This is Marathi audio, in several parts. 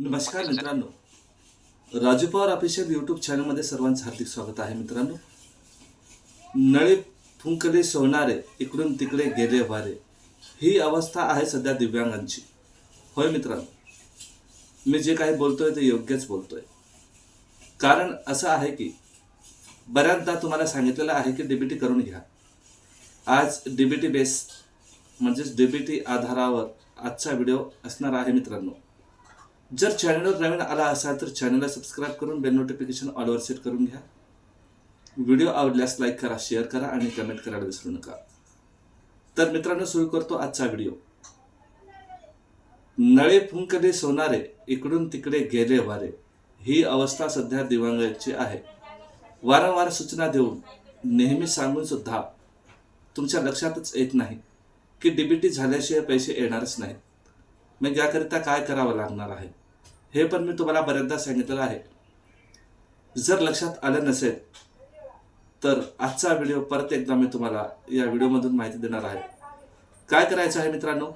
नमस्कार मित्रांनो. राजू पवार ऑफिशियल यूट्यूब चॅनलमध्ये सर्वांचं हार्दिक स्वागत आहे मित्रांनो. नळी फुंकले सोनारे इकडून तिकडे गेले वारे. ही अवस्था आहे सध्या दिव्यांगांची. होय मित्रांनो. मी जे काही बोलतोय ते योग्यच बोलतोय. कारण असं आहे की बऱ्याचदा तुम्हाला सांगितलेलं आहे की डीबीटी करून घ्या. आज डीबीटी बेस म्हणजेच डीबीटी आधारावर आजचा व्हिडिओ असणार आहे मित्रांनो. जर चॅनलवर नवीन आला असाल तर चॅनलला सबस्क्राईब करून बेल नोटिफिकेशन ऑलवर सेट करून घ्या. व्हिडिओ आवडल्यास लाईक करा शेअर करा आणि कमेंट करायला विसरू नका. तर मित्रांनो सुरू करतो आजचा व्हिडिओ नळे फुंकले सोनारे इकडून तिकडे गेले वारे. ही अवस्था सध्या दिव्यांगांची आहे. वारंवार सूचना देऊन नेहमी सांगून सुद्धा तुमच्या लक्षातच येत नाही की डीबीटी झाल्याशिवाय पैसे येणारच नाहीत. मग याकरिता काय करावं लागणार आहे? हे पण मी तुम्हाला बऱ्याचदा सांगितलेलं आहे. जर लक्षात आलं नसेल तर आजचा व्हिडिओ परत एकदा मी तुम्हाला या व्हिडिओमधून माहिती देणार आहे. काय करायचं आहे मित्रांनो?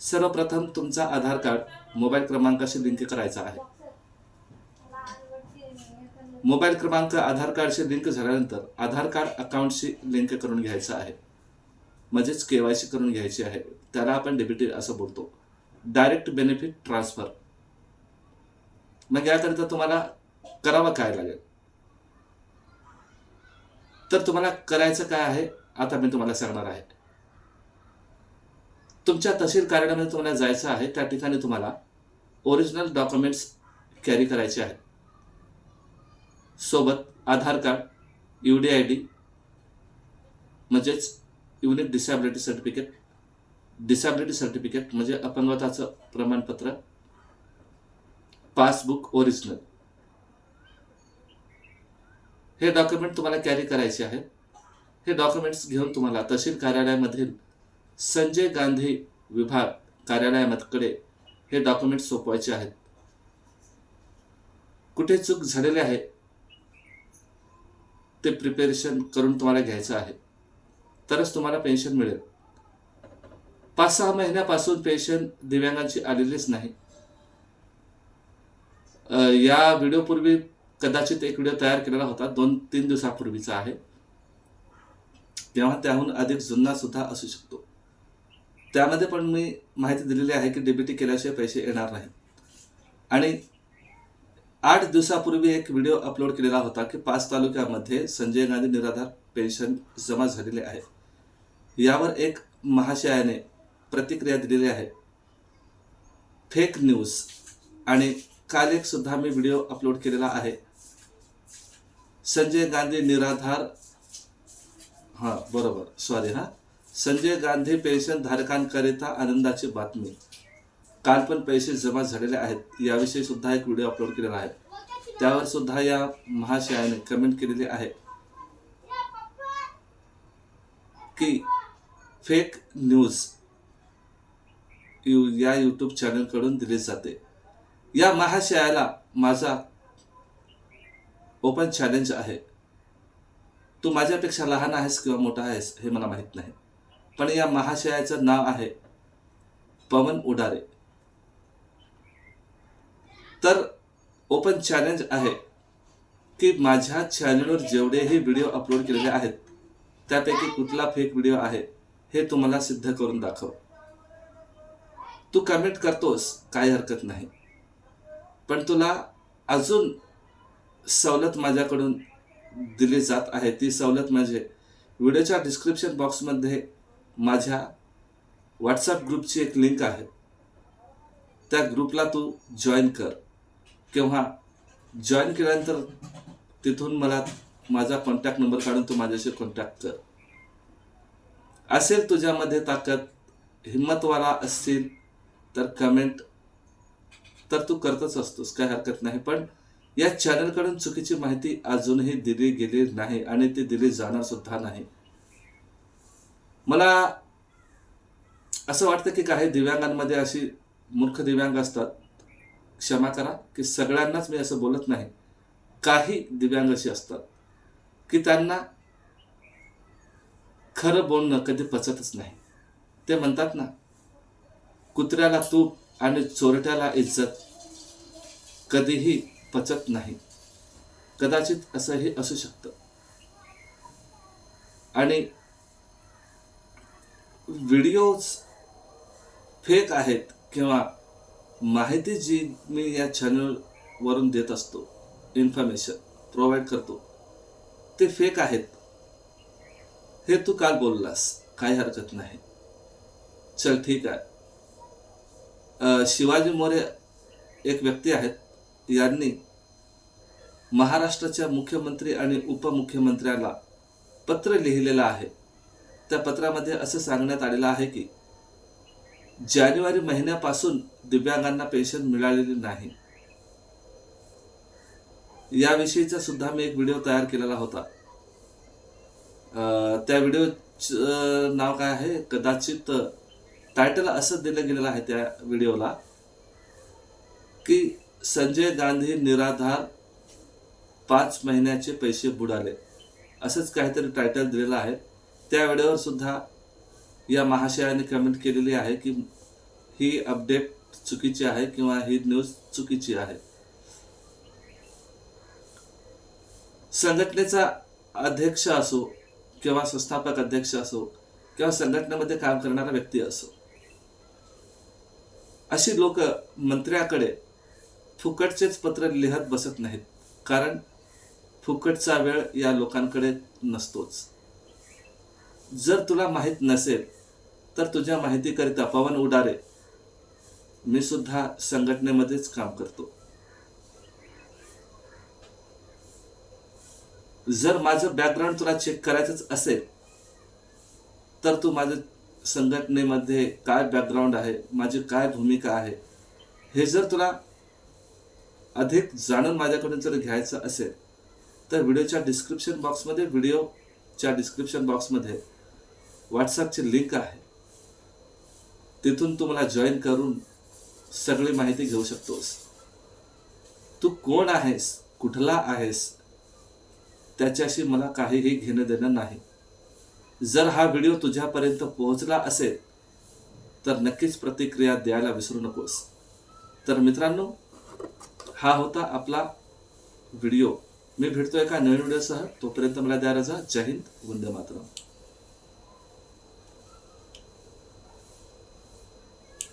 सर्वप्रथम तुमचा आधार कार्ड मोबाईल क्रमांकाशी लिंक करायचा आहे. मोबाईल क्रमांक आधार कार्डशी लिंक झाल्यानंतर आधार कार्ड अकाउंटशी लिंक करून घ्यायचं आहे. म्हणजेच केवायसी करून घ्यायची आहे. त्याला आपण डेबिटेड असं बोलतो. Direct benefit transfer. मग याकरिता तुम्हाला करावं काय लागेल? तर तुम्हाला करायचं काय आहे आता मी तुम्हाला सांगणार आहे. तुमच्या तहसील कार्यालयामध्ये तुम्हाला जायचं आहे त्या ठिकाणी तुम्हाला ओरिजिनल डॉक्युमेंट्स कॅरी करायचे आहेत. सोबत Aadhaar card U D I D म्हणजेच unit disability certificate disability certificate म्हणजे अपंगताचं प्रमाणपत्र पासबुक ओरिजिनल. हे डॉक्युमेंट तुम्हाला कॅरी करायचे आहे. हे डॉक्युमेंट्स घेऊन तुम्हाला तहसील कार्यालयामधील संजय गांधी विभाग कार्यालयाकडे हे डॉक्युमेंट सोपवायचे आहेत. कुठे चूक झालेले आहे? ते प्रिपेरेशन करून तुम्हाला घ्यायचं आहे. तरच तुम्हाला पेन्शन मिळेल. पाच सहा महिन्यापासून पेन्शन दिव्यांगांची आलेलीच नाही. या व्हिडिओपूर्वी कदाचित एक व्हिडिओ तयार केलेला होता. दोन तीन दिवसापूर्वीचा आहे. तेव्हा त्याहून अधिक जुना सुद्धा असू शकतो. त्यामध्ये पण मी माहिती दिलेली आहे की डीबीटी केल्याशिवाय पैसे येणार नाही आणि आठ दिवसापूर्वी एक व्हिडिओ अपलोड केलेला होता की पाच तालुक्यामध्ये संजय गांधी निराधार पेन्शन जमा झालेले आहे. यावर एक महाशयाने प्रतिक्रिया दिलेली आहे. फेक न्यूज आणि काल एक सुद्धा मी व्हिडिओ अपलोड केलेला आहे. संजय गांधी निराधार. हां बरोबर. सॉरी हां. संजय गांधी पेन्शन धारकांकरिता आनंदाची बातमी. काल पण पैसे जमा झालेले आहेत. याविषयी सुद्धा एक व्हिडिओ अपलोड केलेला आहे. त्यावर सुद्धा या महाशयाने कमेंट केलेली आहे. की फेक न्यूज यू या यूट्यूब चॅनलकडून दिली जाते. या महाशयाला माझा ओपन चॅलेंज आहे. तू माझ्यापेक्षा लहान आहेस किंवा मोठा आहेस हे मला माहीत नाही. पण या महाशयाचं नाव आहे पवन उडारे. तर ओपन चॅलेंज आहे की माझ्या चॅनलवर जेवढेही व्हिडिओ अपलोड केलेले आहेत त्यापैकी कुठला फेक व्हिडिओ आहे हे तुम्हाला सिद्ध करून दाखव. तू कमेंट करतोस काही हरकत नाही. पण तुला अजून सवलत माझ्याकडून दिली जात आहे. ती सवलत म्हणजे व्हिडिओच्या डिस्क्रिप्शन बॉक्समध्ये माझ्या व्हॉट्सअप ग्रुपची एक लिंक आहे. त्या ग्रुपला तू जॉईन कर. किंवा जॉईन केल्यानंतर तिथून मला माझा कॉन्टॅक्ट नंबर काढून तू माझ्याशी कॉन्टॅक्ट कर. असेल तुझ्यामध्ये ताकद हिंमतवाला असतील तर कमेंट तर तू करतच असतोस काय हरकत नाही. पण या चॅनलकडून चुकीची माहिती अजूनही दिली गेली नाही आणि ती दिली जाणार सुद्धा नाही. मला असं वाटतं की काही दिव्यांगांमध्ये अशी मूर्ख दिव्यांग असतात. क्षमा करा की सगळ्यांनाच मी असं बोलत नाही. काही दिव्यांग अशी असतात की त्यांना खरं बोलणं कधी पचतच नाही. ते म्हणतात ना कुत्र्याला तूप आणि चोरट्याला इज्जत कधीही पचत नाही. कदाचित असंही असू शकतं. आणि व्हिडिओज फेक आहेत किंवा माहिती जी मी या चॅनलवरून देत असतो इन्फॉर्मेशन प्रोव्हाइड करतो ते फेक आहेत. हे तू काल बोललास? काही हरकत नाही. चल ठीक आहे. शिवाजी मोरे एक व्यक्ती आहेत. यांनी महाराष्ट्राच्या मुख्यमंत्री आणि उपमुख्यमंत्र्याला पत्र लिहिलेलं आहे. त्या पत्रामध्ये असं सांगण्यात आलेलं आहे की जानेवारी महिन्यापासून दिव्यांगांना पेन्शन मिळालेली नाही. याविषयीचा सुद्धा मी एक व्हिडिओ तयार केलेला होता. त्या व्हिडिओचं नाव काय आहे? कदाचित टायटल असं दिलं गेलेलं आहे त्या व्हिडिओला की संजय गांधी निराधार पाच महिन्याचे पैसे बुडाले. असंच काहीतरी टायटल दिलेलं आहे. त्या व्हिडिओवर सुद्धा या महाशयाने कमेंट केलेली आहे की ही अपडेट चुकीची आहे किंवा ही न्यूज चुकीची आहे. संघटनेचा अध्यक्ष असो किंवा संस्थापक अध्यक्ष असो किंवा संघटनेमध्ये काम करणारा व्यक्ती असो अशी लोक मंत्र्याकडे फुकटचेच पत्र लिहत बसत नाहीत. कारण फुकटचा वेळ या लोकांकडे नसतोच. जर तुला माहीत नसेल तर तुझ्या माहितीकरिता पवन उडारे मी सुद्धा संघटनेमध्येच काम करतो. जर माझं बॅकग्राऊंड तुला चेक करायचंच असेल तर तू माझं संघटनेमध्ये काय बॅकग्राऊंड आहे माझी काय भूमिका आहे हे जर तुला अधिक जाणून माझ्याकडून जर घ्यायचं असेल तर व्हिडिओच्या डिस्क्रिप्शन बॉक्समध्ये व्हिडिओच्या डिस्क्रिप्शन बॉक्समध्ये व्हॉट्सअपची लिंक आहे. तिथून तू मला जॉईन करून सगळी माहिती घेऊ शकतोस. तू कोण आहेस कुठला आहेस त्याच्याशी मला काहीही घेणं देणं नाही. जर हा व्हिडिओ तुझ्यापर्यंत पोहोचला असेल तर नक्कीच प्रतिक्रिया द्यायला विसरू नकोस. तर मित्रांनो हा होता आपला व्हिडिओ. मी भेटतो एका नवीन व्हिडिओसह. तोपर्यंत मला द्या रजा. जय हिंद. वंदे मातरम.